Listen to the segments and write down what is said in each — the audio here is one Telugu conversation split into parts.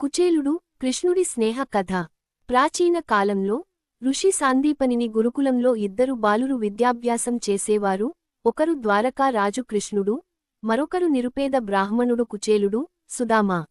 కుచేలుడు కృష్ణుడి స్నేహ కథ. ప్రాచీన కాలంలో ఋషి సాందీపనిని గురుకులంలో ఇద్దరు బాలురు విద్యాభ్యాసం చేసేవారు. ఒకరు ద్వారకా రాజు కృష్ణుడు మరొకరు నిరుపేద బ్రాహ్మణుడు కుచేలుడు సుదామా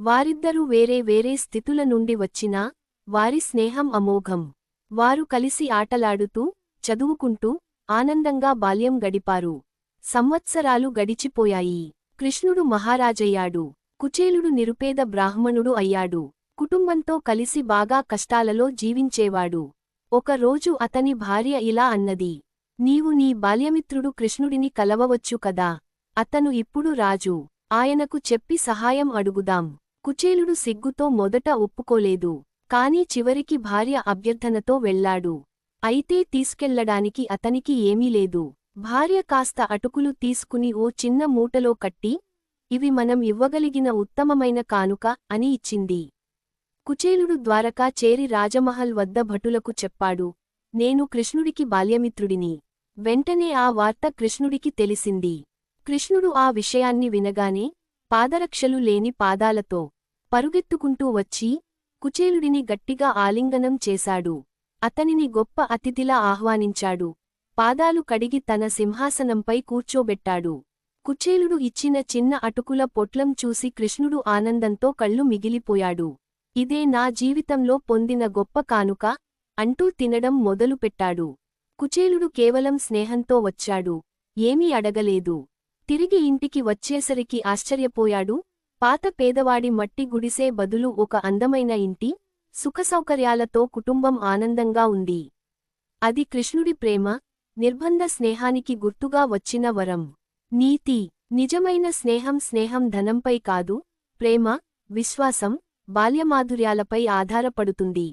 వారిద్దరూ వేరే వేరే స్థితుల నుండి వచ్చినా వారి స్నేహం అమోఘం. వారు కలిసి ఆటలాడుతూ చదువుకుంటూ ఆనందంగా బాల్యం గడిపారు. సంవత్సరాలు గడిచిపోయాయి. కృష్ణుడు మహారాజయ్యాడు. కుచేలుడు నిరుపేద బ్రాహ్మణుడు అయ్యాడు. కుటుంబంతో కలిసి బాగా కష్టాలలో జీవించేవాడు. ఒకరోజు అతని భార్య ఇలా అన్నది. నీవు నీ బాల్యమిత్రుడు కృష్ణుడిని కలవవచ్చు కదా. అతను ఇప్పుడు రాజు. ఆయనకు చెప్పి సహాయం అడుగుదాం. కుచేలుడు సిగ్గుతో మొదట ఒప్పుకోలేదు. కాని చివరికి భార్య అభ్యర్థనతో వెళ్ళాడు అయితే తీసుకెళ్ళడానికి అతనికి ఏమీ లేదు. భార్య కాస్త అటుకులు తీసుకుని ఓ చిన్న మూటలో కట్టి ఇవి మనం ఇవ్వగలిగిన ఉత్తమమైన కానుక అని ఇచ్చింది. కుచేలుడు ద్వారకా చేరి రాజమహల్ వద్ద భటులకు చెప్పాడు నేను కృష్ణుడికి బాల్యమిత్రుడిని. వెంటనే ఆ వార్త కృష్ణుడికి తెలిసింది. కృష్ణుడు ఆ విషయాన్ని వినగానే పాదరక్షలు లేని పాదాలతో పరుగెత్తుకుంటూ వచ్చి కుచేలుడిని గట్టిగా ఆలింగనం చేశాడు. అతనిని గొప్ప అతిథిలా ఆహ్వానించాడు. పాదాలు కడిగి తన సింహాసనంపై కూర్చోబెట్టాడు. కుచేలుడు ఇచ్చిన చిన్న అటుకుల పొట్లం చూసి కృష్ణుడు ఆనందంతో కళ్ళు మిగిలిపోయాడు. ఇదే నా జీవితంలో పొందిన గొప్ప కానుక అంటూ తినడం మొదలుపెట్టాడు. కుచేలుడు కేవలం స్నేహంతో వచ్చాడు. ఏమీ అడగలేదు. తిరిగి ఇంటికి వచ్చేసరికి ఆశ్చర్యపోయాడు. పాత పేదవాడి మట్టి గుడిసే బదులు ఒక అందమైన ఇంటి సుఖసౌకర్యాలతో కుటుంబం ఆనందంగా ఉంది. అది కృష్ణుడి ప్రేమ నిర్బంధ స్నేహానికి గుర్తుగా వచ్చిన వరం. నీతి నిజమైన స్నేహం స్నేహం ధనంపై కాదు ప్రేమ విశ్వాసం బాల్యమాధుర్యాలపై ఆధారపడుతుంది.